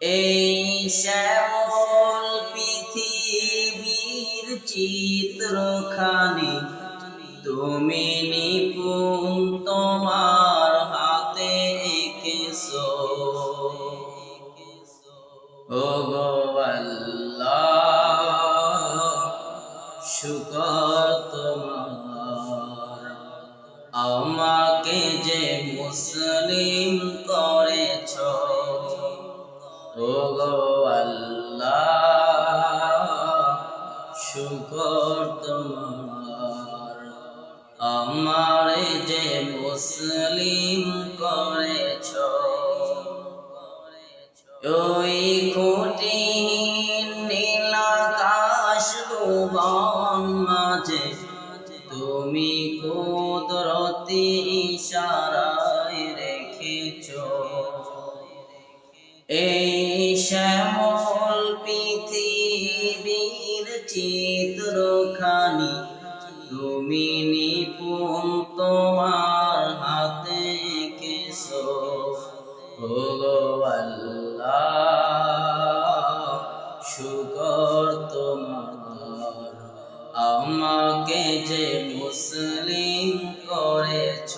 এই শ্যামল পৃথিবীর চিত্রখানি। তুমি নিপুণ তোমার হাতে এঁকেছো। ও শুকর তোমার। আমাকে যে মুসলিম করেছ ও গো আল্লাহ, শুকর তোমার। আমারে যে মুসলিম করেছ, ওই খুঁটি নীলাকাশ ভুবন মাঝে, তুমি কুদরতি ইশারায় রেখেছ। পৃথিবীর চিত্রখানি তুমি নিপুণ তোমার হাতে গো আল্লাহ, শুকর তোমার, আমাকে যে মুসলিম করেছ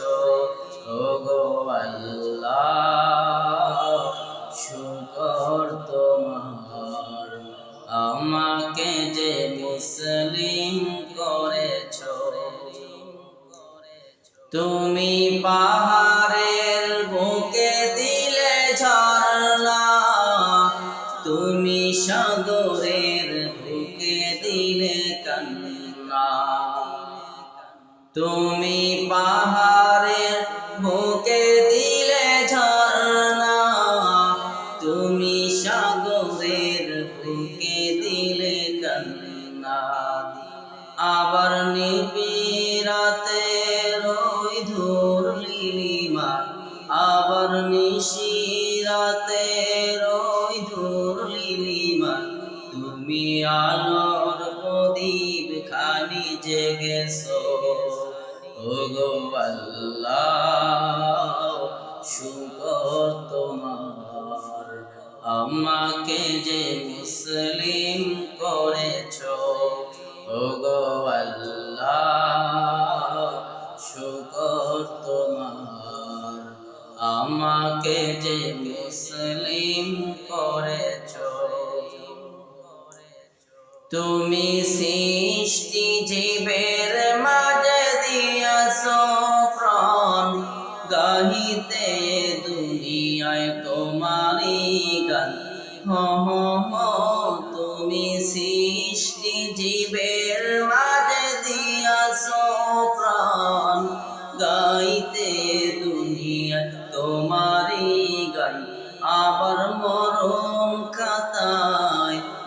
ও গো আল্লাহ। তুমি পাহাড়ের বুকে দিলে ঝরনা তুমি সাগরের বুকে দিলে কান্না। তুমি পাহাড়ের বুকে দিলে ঝরনা তুমি সাগরের বুকে দিলে কান্না। আবার নিবিরাতে নিশিরাতে রই ধুর তুমি আলোর প্রদীপ খানি জেগেছো। ও গো আল্লাহ, শুকর তোমার। আমাকে যে মুসলিম করেছ ও গো আল্লাহ, শুকর তোমার। আমাকে যে মুসলিম করেছ। তুমি সৃষ্টি জীবের মাঝে দিয়াছ প্রাণ। গাহিতে দুনিয়ায় তোমারই গান। হ হ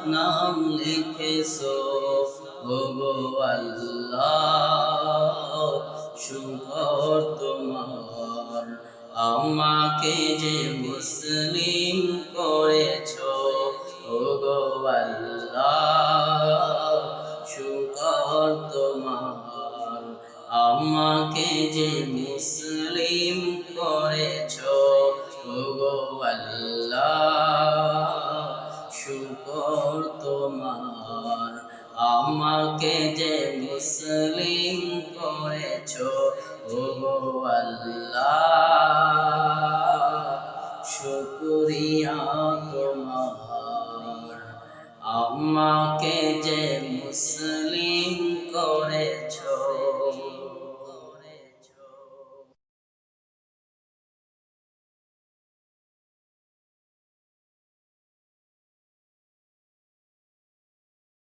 নাম লিখেছো? ও গো আল্লাহ তোমার। আমাকে যে মুসলিম করেছ ও গো আল্লাহ তোমার। আমাকে যে মুসলিম করেছ ওগো আল্লাহ। শুকরিয়া তোমার। আমাকে যে মুসলিম